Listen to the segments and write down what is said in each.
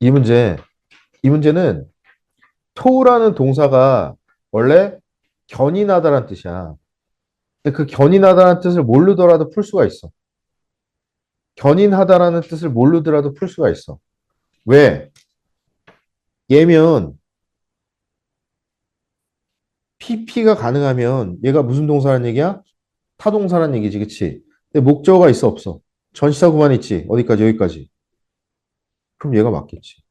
이 문제, 이 문제는 to라는 동사가 원래 견인하다라는 뜻이야. 근데 그 견인하다라는 뜻을 모르더라도 풀 수가 있어. 견인하다라는 뜻을 모르더라도 풀 수가 있어. 왜? 얘면 PP가 가능하면 얘가 무슨 동사라는 얘기야? 타동사라는 얘기지, 그치? 근데 목적어가 있어, 없어? 전치사구만 있지. 어디까지, 여기까지. 그럼 얘가 맞겠지.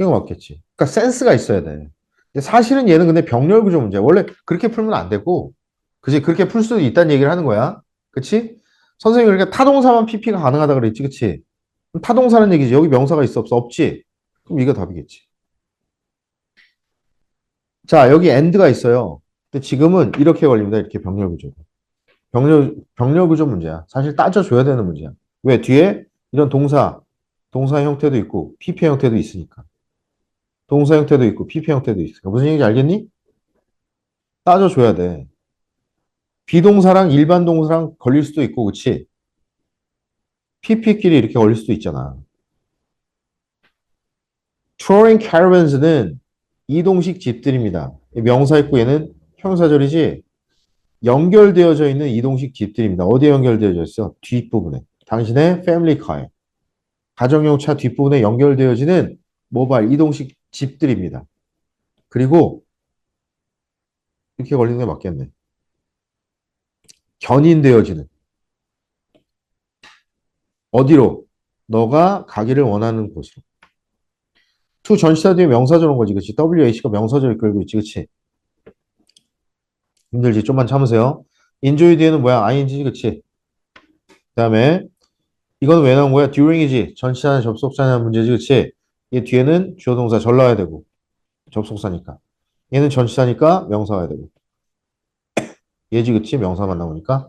얘가 맞겠지. 그러니까 센스가 있어야 돼. 근데 사실은 얘는 근데 병렬 구조 문제야. 원래 그렇게 풀면 안 되고, 그지? 그렇게 풀 수도 있다는 얘기를 하는 거야. 그치? 선생님이 그러니까 타동사만 PP가 가능하다 그랬지, 그치? 그럼 타동사는 얘기지. 여기 명사가 있어, 없어? 없지? 그럼 이거 답이겠지. 자, 여기 end가 있어요. 근데 지금은 이렇게 걸립니다. 이렇게 병렬 구조. 병렬, 병렬 구조 문제야. 사실 따져줘야 되는 문제야. 왜? 뒤에 이런 동사, 동사 형태도 있고, PP 형태도 있으니까. 동사 형태도 있고, PP 형태도 있으니까. 무슨 얘기인지 알겠니? 따져줘야 돼. 비동사랑 일반 동사랑 걸릴 수도 있고, 그치? PP끼리 이렇게 걸릴 수도 있잖아. touring caravans는 이동식 집들입니다. 명사 있고 얘는 형사절이지 연결되어져 있는 이동식 집들입니다. 어디에 연결되어져 있어? 뒷부분에. 당신의 패밀리 카에. 가정용 차 뒷부분에 연결되어지는 모바일 이동식 집들입니다. 그리고 이렇게 걸리는 게 맞겠네. 견인되어지는. 어디로? 너가 가기를 원하는 곳으로. to 전시사 뒤에 명사절 온 거지, 그치? WH가 명사절 끌고 있지, 그치? 힘들지? 좀만 참으세요. enjoy 뒤에는 뭐야? ing지, 그치? 그 다음에, 이건 왜 나온 거야? during이지? 전시사는 접속사냐는 문제지, 그치? 얘 뒤에는 주어 동사 절 넣어야 되고, 접속사니까. 얘는 전시사니까 명사 와야 되고. 얘지, 그치? 명사만 나오니까.